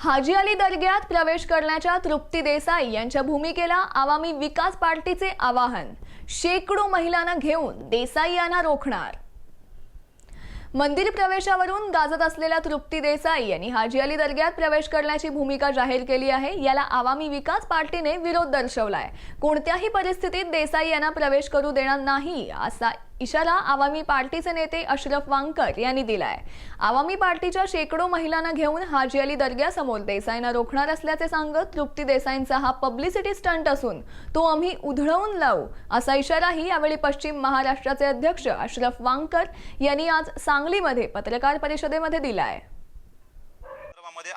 हाजी अली दर्ग्यात प्रवेश करण्याच्या तृप्ती देसाई यांच्या भूमिकेला आवामी विकास पार्टीचे आवाहन. शेकडो महिलांना घेऊन देसाई यांना रोखणार. मंदिर प्रवेशावरून गाजत असलेल्या तृप्ती देसाई यांनी हाजी अली दर्ग्यात प्रवेश करण्याची भूमिका जाहीर केली आहे. याला आवामी विकास पार्टीने विरोध दर्शवलाय. कोणत्याही परिस्थितीत देसाई यांना प्रवेश करू देणार नाही असा इशारा आवामी पार्टीचे नेते अशरफ वांकर यांनी दिलाय. आवामी पार्टीच्या शेकडो महिलांना घेऊन हाजी अली दर्ग्यासमोर देसाईंना रोखणार असल्याचे सांगत तृप्ती देसाईंचा हा पब्लिसिटी स्टंट असून तो आम्ही उधळवून लावू असा इशाराही यावेळी पश्चिम महाराष्ट्राचे अध्यक्ष अशरफ वांकर यांनी आज सांगलीमध्ये पत्रकार परिषदेमध्ये दिलाय.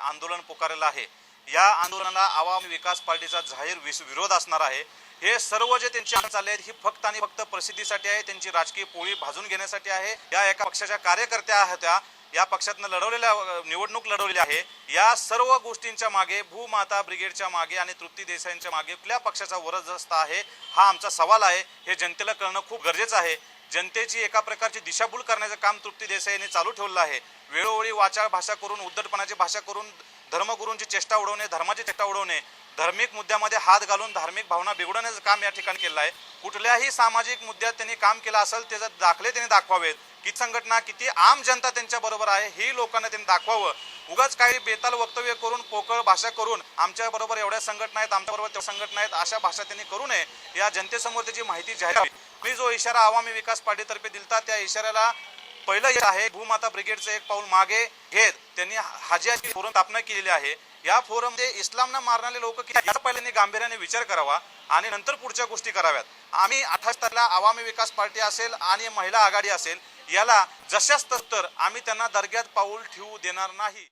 आंदोलन पुकारलेलं आहे. या आंदोलनाला आवाम विकास पार्टीचा जाहीर विस- विरोध असणार आहे. हे सर्व जे त्यांची चालले आहेत ही फक्त आणि फक्त प्रसिद्धीसाठी आहे. त्यांची राजकीय पोळी भाजून घेण्यासाठी आहे. या एका पक्षाच्या कार्यकर्त्या होत्या. या पक्षातनं लढवलेल्या निवडणूक लढवलेली आहे. या सर्व गोष्टींच्या मागे भूमाता ब्रिगेडच्या मागे आणि तृप्ती देसाईंच्या मागे कुठल्या पक्षाचा वरदस्त आहे हा आमचा सवाल आहे. हे जनतेला कळणं खूप गरजेचं आहे. जनतेची एका प्रकारची दिशाभूल करण्याचं काम तृप्ती देसाई यांनी चालू ठेवलं आहे. वेळोवेळी वाचाळ भाषा करून उद्धटपणाची भाषा करून धर्मगुरूंची चेष्टा उडवणे धर्माची चेष्टा उडवणे धार्मिक मुद्द्यामध्ये हात घालून धार्मिक भावना बिघडवण्याचं काम या ठिकाणी केलं आहे. कुठल्याही सामाजिक मुद्द्यात त्यांनी काम केलं असेल त्याचे दाखले त्यांनी दाखवावेत. किती संघटना किती आम जनता त्यांच्या बरोबर आहे ही लोकांना त्यांनी दाखवावं. उगाच काही बेताल वक्तव्य करून पोकळ भाषा करून आमच्या बरोबर एवढ्या संघटना आहेत आमच्या बरोबर तेवढ्या संघटना आहेत अशा भाषा त्यांनी करू नये. या जनतेसमोर त्याची माहिती जाहीर मी जो इशारा आवामी विकास पार्टीतर्फे दिलता त्या इशाऱ्याला पहिलं हे आहे. भूमाता ब्रिगेडचं एक पाऊल मागे घेत त्यांनी हाजियाची फोरम स्थापना केलेली आहे. या फोरममध्ये इस्लामना मारणारे लोक की याचा पहिल्यांदा गांभीर्याने विचार करावा आणि नंतर पुढच्या गोष्टी कराव्यात. आम्ही अठ्ठावीस तारखेला आवामी विकास पार्टी असेल आणि महिला आघाडी असेल याला जशाच तर आम्ही त्यांना दर्ग्यात पाऊल ठेवू देणार नाही.